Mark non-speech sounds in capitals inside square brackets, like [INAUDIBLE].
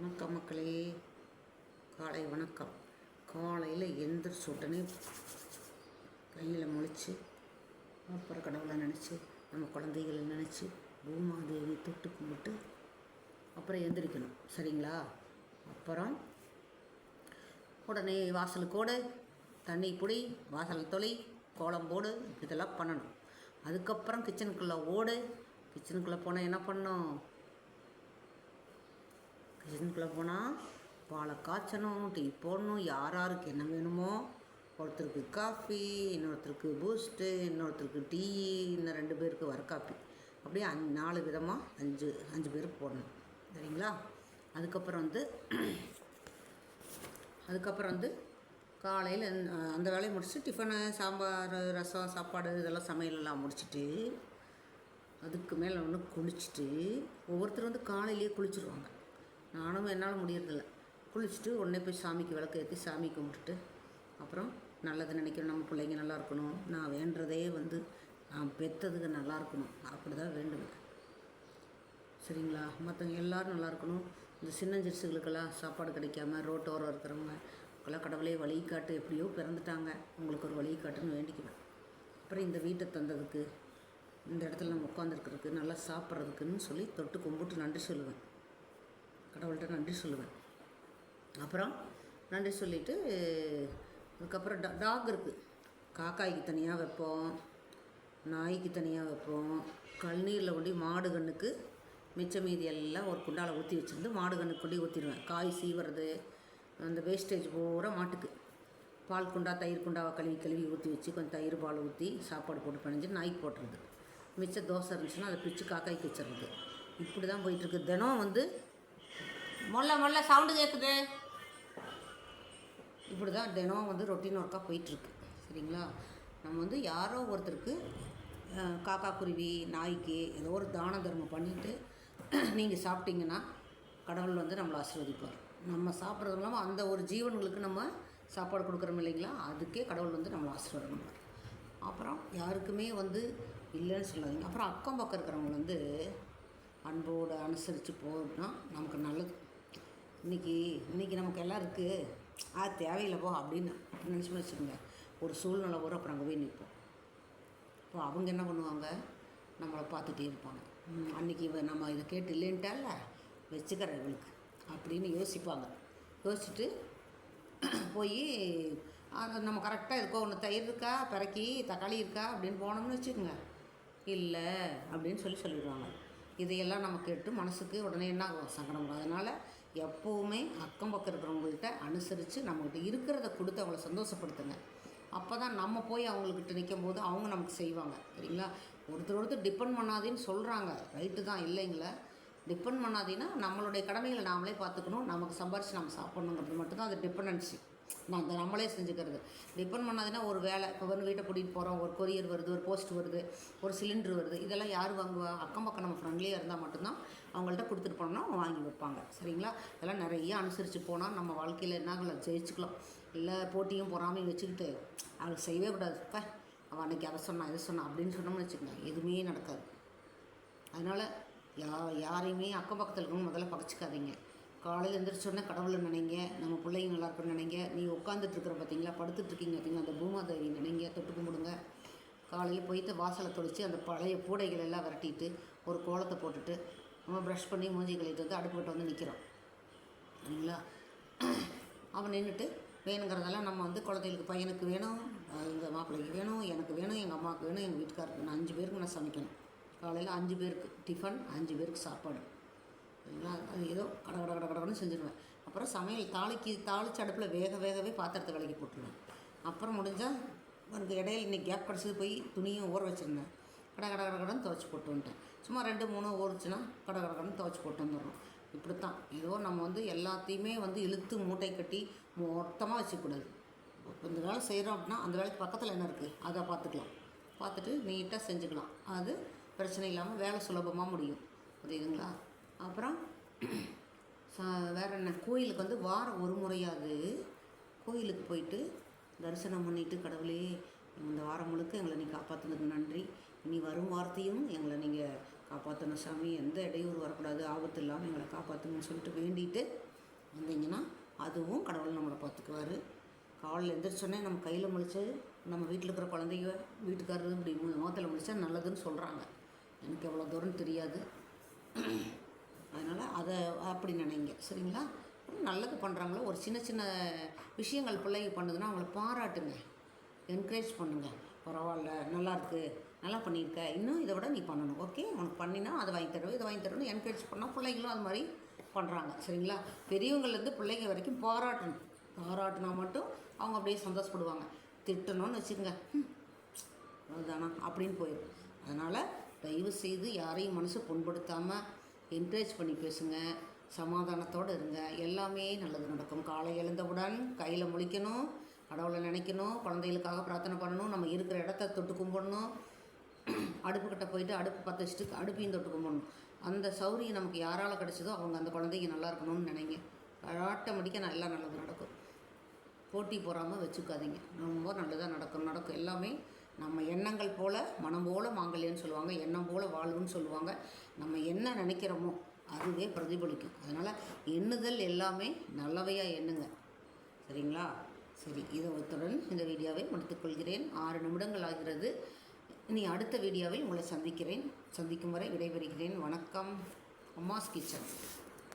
வணக்கம் மக்களே. காலை வணக்கம். காலையில் எந்திரிச்ச உடனே கையில் முழிச்சு அப்புறம் கடவுளை நினச்சி நம்ம குழந்தைகளை நினச்சி பூமாதேவி தொட்டு கும்பிட்டு அப்புறம் எந்திரிக்கணும். சரிங்களா? அப்புறம் உடனே வாசலுக்கு ஓடு தண்ணி புடி வாசல் தொலை கோலம் போடு இதெல்லாம் பண்ணணும். அதுக்கப்புறம் கிச்சனுக்குள்ளே ஓடு. கிச்சனுக்குள்ளே போனால் என்ன பண்ணணும் கிச்சனுக்குள்ளே போனால் பாலை காய்ச்சணும் டீ போடணும் யார் யாருக்கு என்ன வேணுமோ. ஒருத்தருக்கு காஃபி இன்னொருத்தருக்கு பூஸ்ட்டு இன்னொருத்தருக்கு டீ இன்னும் ரெண்டு பேருக்கு வர காஃபி. அப்படியே அஞ் நாலு விதமாக அஞ்சு அஞ்சு பேருக்கு போடணும். சரிங்களா? அதுக்கப்புறம் வந்து அதுக்கப்புறம் வந்து காலையில் அந்த வேலையை முடிச்சுட்டு டிஃபனு சாம்பார் ரசம் சாப்பாடு இதெல்லாம் சமையலெல்லாம் முடிச்சுட்டு அதுக்கு மேலே ஒன்று குளிச்சுட்டு ஒவ்வொருத்தர் வந்து காலையிலேயே குளிச்சுருவாங்க. நானும் என்னால் முடியறதில்ல. குளிச்சுட்டு உடனே போய் சாமிக்கு விளக்கு ஏற்றி சாமி கும்பிட்டுட்டு அப்புறம் நல்லதை நினைக்கணும். நம்ம பிள்ளைங்க நல்லா இருக்கணும். நான் வேண்டுறதே வந்து நான் பெற்றதுக்கு நல்லா இருக்கணும். அப்படி தான் வேண்டுவேன் சரிங்களா? மற்றவங்க எல்லோரும் நல்லா இருக்கணும். இந்த சின்னஞ்சிறுசுகளுக்கெல்லாம் சாப்பாடு கிடைக்காம ரோட்டோரம் இருக்கிறவங்க அவங்களாம் கடவுளே வழி காட்டு எப்படியோ பிறந்துட்டாங்க. உங்களுக்கு ஒரு வழி காட்டுன்னு வேண்டிக்குவேன் அப்புறம் இந்த வீட்டை தந்ததுக்கு இந்த இடத்துல நம்ம உட்காந்துருக்கிறதுக்கு நல்லா சாப்பிட்றதுக்குன்னு சொல்லி தொட்டு கும்பிட்டு நன்றி சொல்லுவேன். கடவுள்கிட்ட நன்றி சொல்லுவேன். அப்புறம் நன்றி சொல்லிவிட்டு அதுக்கப்புறம் டா டாக் இருக்குது காக்காய்க்கு தனியாக வைப்போம் நாய்க்கு தனியாக வைப்போம் கழுநீரில் கொண்டு மாடு கண்ணுக்கு மிச்ச மீதி எல்லாம் ஒரு குண்டால் ஊற்றி வச்சுருந்து மாடு கண்ணுக்கு கொண்டு ஊற்றிடுவேன் காய் சீவுறது அந்த வேஸ்டேஜ் பூரா மாட்டுக்கு. பால் குண்டா தயிர் குண்டாவை கழுவி கழுவி ஊற்றி வச்சு கொஞ்சம் தயிர் பால் ஊற்றி சாப்பாடு போட்டு பிணைஞ்சு நாய்க்கு போட்டுறது. மிச்ச தோசை இருந்துச்சுன்னா அதை பிச்சு காக்காய்க்கு வச்சிடுறது. இப்படி தான் போயிட்டுருக்கு தினம் வந்து மொல்ல மொல்ல சவுண்டு கேட்குது இப்படி தான் தினம் வந்து ரொட்டீன் ஒர்க்காக போயிட்டுருக்கு. சரிங்களா? நம்ம வந்து யாரோ ஒருத்தருக்கு காக்கா குருவி நாய்க்கு ஏதோ ஒரு தான தர்மம் பண்ணிவிட்டு [CLEARS THROAT] நீங்கள் சாப்பிட்டீங்கன்னா கடவுள் வந்து நம்மளை ஆசீர்வதிப்பார். நம்ம சாப்பிட்றது இல்லாமல் அந்த ஒரு ஜீவன்களுக்கு நம்ம சாப்பாடு கொடுக்குறோம் இல்லைங்களா? அதுக்கே கடவுள் வந்து நம்மளை ஆசீர்வாதம் பண்ணுவார். அப்புறம் யாருக்குமே வந்து இல்லைன்னு சொல்லாதீங்க. அப்புறம் அக்கம் பக்கம் இருக்கிறவங்க வந்து அன்போடு அனுசரித்து போனா நமக்கு நல்லது. இன்றைக்கி இன்றைக்கி நமக்கு எல்லாம் இருக்குது ஆ தேவையில்லை போ அப்படின்னு நினச்சி வச்சுக்கோங்க. ஒரு சூழ்நிலை வரும் அப்புறம் அங்கே போய் நிற்போம். இப்போ அவங்க என்ன பண்ணுவாங்க? நம்மளை பார்த்துட்டே இருப்பாங்க. அன்றைக்கி அன்னைக்கு இவ நம்ம இதை கேட்டு இல்லைன்ட்டால வச்சுக்கிறேன் இவளுக்கு அப்படின்னு யோசிப்பாங்க. யோசிச்சுட்டு போய் நம்ம கரெக்டாக இருக்கோ ஒன்று தயிர் இருக்கா பிறக்கி தக்காளி இருக்கா அப்படின்னு போனோம்னு வச்சுக்கோங்க. இல்லை அப்படின்னு சொல்லி சொல்லிடுவாங்க. இதையெல்லாம் நம்ம கேட்டு மனசுக்கு உடனே என்ன ஆகும்? சங்கடம் அதனால் எப்போவுமே அக்கம் பக்கம் இருக்கிறவங்கள்ட்ட அனுசரித்து நம்மகிட்ட இருக்கிறத கொடுத்து அவங்கள சந்தோஷப்படுத்துங்க. அப்போ தான் நம்ம போய் அவங்கக்கிட்ட நிற்கும் போது அவங்க நமக்கு செய்வாங்க. சரிங்களா? ஒருத்தர் ஒருத்தர் டிபெண்ட் பண்ணாதேன்னு சொல்கிறாங்க ரைட்டு தான். இல்லைங்களா? டிபெண்ட் பண்ணாதீங்கன்னா நம்மளுடைய கடமைகளை நாமளே பார்த்துக்கணும். நமக்கு சம்பாரித்து நம்ம சாப்பிட்ணுங்கிறது மட்டும்தான் அது டிபெண்டன்சி நான் நம்மளே செஞ்சுக்கிறது. டிபெண்ட் பண்ணாதுன்னா ஒரு வேலை இப்போ வந்து வீட்டை கூட்டிகிட்டு போகிறோம் ஒரு கொரியர் வருது ஒரு போஸ்ட் வருது ஒரு சிலிண்டர் வருது இதெல்லாம் யார் வாங்குவா? அக்கம் பக்கம் நம்ம ஃப்ரெண்ட்லியாக இருந்தால் மட்டும்தான் அவங்கள்ட்ட கொடுத்துட்டு போனோம்னா அவங்க வாங்கி வைப்பாங்க. சரிங்களா? இதெல்லாம் நிறைய அனுசரித்து போனால் நம்ம வாழ்க்கையில் என்ன ஜெயிச்சுக்கலாம். இல்லை போட்டியும் பொறாமையும் வச்சுக்கிட்டு அவளுக்கு செய்யவே கூடாது. இப்போ அவள் அன்றைக்கி அதை சொன்னான் இதை சொன்னான் அப்படின்னு சொன்னோம்னு வச்சுக்கோங்க. எதுவுமே நடக்காது. அதனால் யா யாரையுமே அக்கம் பக்கத்தில் இருக்கணும் முதல்ல பகச்சிக்காதீங்க. காலையில் எழுந்திரிச்சோடனே கடவுளை நினைங்க நம்ம பிள்ளைங்க நல்லா இருக்குன்னு நினைங்க. நீ உட்காந்துட்டு இருக்கிற பார்த்தீங்களா படுத்துட்டு இருக்கீங்க பார்த்தீங்களா அந்த பூமாதேவி நினைங்க தொட்டு கும்பிடுங்க. காலையில் போயிட்டு வாசலை தொளித்து அந்த பழைய பூடைகள் எல்லாம் விரட்டிட்டு ஒரு கோலத்தை போட்டுட்டு நம்ம ப்ரஷ் பண்ணி மூஞ்சி கழிட்டு வந்து அடுப்புக்கிட்ட வந்து நிற்கிறோம் சரிங்களா? அவன் நின்றுட்டு வேணுங்கிறதெல்லாம் நம்ம வந்து குழந்தைகளுக்கு பையனுக்கு வேணும் எங்கள் மாப்பிள்ளைக்கு வேணும் எனக்கு வேணும் எங்கள் அம்மாவுக்கு வேணும் எங்கள் வீட்டுக்காருக்கு நான் அஞ்சு பேருக்கு நான் சமைக்கணும். காலையில் அஞ்சு பேருக்கு டிஃபன் அஞ்சு பேருக்கு சாப்பாடு. அது ஏதோ கட கட கட கடன்னு செஞ்சுருவேன். அப்புறம் சமையல் தாளிக்கு தாளிச்சு அடுப்பில் வேக வேகவே பாத்திரத்தை விலக்கி போட்டுருவேன். அப்புறம் முடிஞ்சால் எனக்கு இடையில இன்றைக்கி கேப் கிடச்சது போய் துணியும் ஊற வச்சுருந்தேன். கட கட கட கடன்னு துவச்சி போட்டு வந்துட்டேன். சும்மா ரெண்டு மூணு ஊறுச்சுன்னா கட கட கடன்னு துவச்சி போட்டு வந்துடுறோம் இப்படித்தான். ஏதோ நம்ம வந்து எல்லாத்தையுமே வந்து இழுத்து மூட்டை கட்டி மொத்தமாக வச்சுக்கூடாது இப்போ இந்த வேலை செய்கிறோம் அப்படின்னா அந்த வேலைக்கு பக்கத்தில் என்ன இருக்குது அதை பார்த்துக்கலாம். பார்த்துட்டு நீட்டாக செஞ்சுக்கலாம். அது பிரச்சனை இல்லாமல் வேலை சுலபமாக முடியும். புரியுதுங்களா? அப்புறம் வேறு என்ன கோயிலுக்கு வந்து வாரம் ஒரு முறையாவது கோயிலுக்கு போயிட்டு தரிசனம் பண்ணிவிட்டு கடவுளே இந்த வாரம் முழுக்க எங்களை நீ காப்பாற்றினதுக்கு நன்றி. இனி வரும் வார்த்தையும் எங்களை நீங்கள் காப்பாற்றணும் சாமி. எந்த இடையூறு வரக்கூடாது ஆபத்து இல்லாமல் எங்களை காப்பாற்றணும்னு சொல்லிட்டு வேண்டிட்டு வந்தீங்கன்னா அதுவும் கடவுள் நம்மளை பார்த்துக்குவாரு. காலையில் எந்திரிச்சோடனே நம்ம கையில் முழிச்சு நம்ம வீட்டில் இருக்கிற குழந்தைங்க வீட்டுக்காரரு இப்படி முகத்தில் முழிச்சா நல்லதுன்னு சொல்கிறாங்க எனக்கு எவ்வளோ தூரம் தெரியாது. அதனால் அதை அப்படி நினைங்க. சரிங்களா? நல்லது பண்ணுறாங்களோ ஒரு சின்ன சின்ன விஷயங்கள் பிள்ளைங்க பண்ணுதுன்னா அவங்கள பாராட்டுங்க. என்கரேஜ் பண்ணுங்கள் பரவாயில்ல நல்லாயிருக்கு நல்லா பண்ணியிருக்க. இன்னும் இதை விட நீ பண்ணணும். ஓகே உனக்கு பண்ணினா அதை வாங்கி தருவேன் இதை வாங்கி தருவேன் என்கரேஜ் பண்ணால் பிள்ளைங்களும் அது மாதிரி பண்ணுறாங்க சரிங்களா? பெரியவங்கள்லேருந்து பிள்ளைங்க வரைக்கும் பாராட்டணும். பாராட்டினா மட்டும் அவங்க அப்படியே சந்தோஷப்படுவாங்க. திட்டணும்னு வச்சுக்கோங்க. அதுதானா அப்படின்னு போயிடும் அதனால் தயவு செய்து யாரையும் மனசு புண்படுத்தாமல் என்கரேஜ் பண்ணி பேசுங்க சமாதானத்தோடு இருங்க. எல்லாமே நல்லது நடக்கும். காலை எழுந்தவுடன் கையில் முழிக்கணும் கடவுளை நினைக்கணும் குழந்தைகளுக்காக பிரார்த்தனை பண்ணணும் நம்ம இருக்கிற இடத்த தொட்டு கும்பிடணும். அடுப்புக்கிட்ட போயிட்டு அடுப்பு பற்ற வச்சுட்டு அடுப்பையும் தொட்டு கும்பிடணும். அந்த சௌரியம் நமக்கு யாரால் கிடச்சதோ அவங்க அந்த குழந்தைங்க நல்லா இருக்கணும்னு நினைங்க. ஆட்டோமேட்டிக்காக நல்லா நல்லது நடக்கும். போட்டி போகாமல் வச்சுக்காதீங்க. ரொம்ப நல்லதாக நடக்கும் நடக்கும். எல்லாமே நம்ம எண்ணங்கள் போல் மனம் போல மாங்கல்யன்னு சொல்லுவாங்க எண்ணம் போல வாழ்வுன்னு சொல்லுவாங்க. நம்ம என்ன நினைக்கிறோமோ அதுவே பிரதிபலிக்கும். அதனால் எண்ணுதல் எல்லாமே நல்லவையாக எண்ணுங்க. சரிங்களா? சரி இதை ஒத்துடன் இந்த வீடியோவை முடித்துக்கொள்கிறேன் ஆறு நிமிடங்கள் ஆகிறது. இனி அடுத்த வீடியோவில் உங்களை சந்திக்கிறேன். சந்திக்கும் வரை விடைபெறுகிறேன். வணக்கம். அம்மாஸ் கிச்சன்.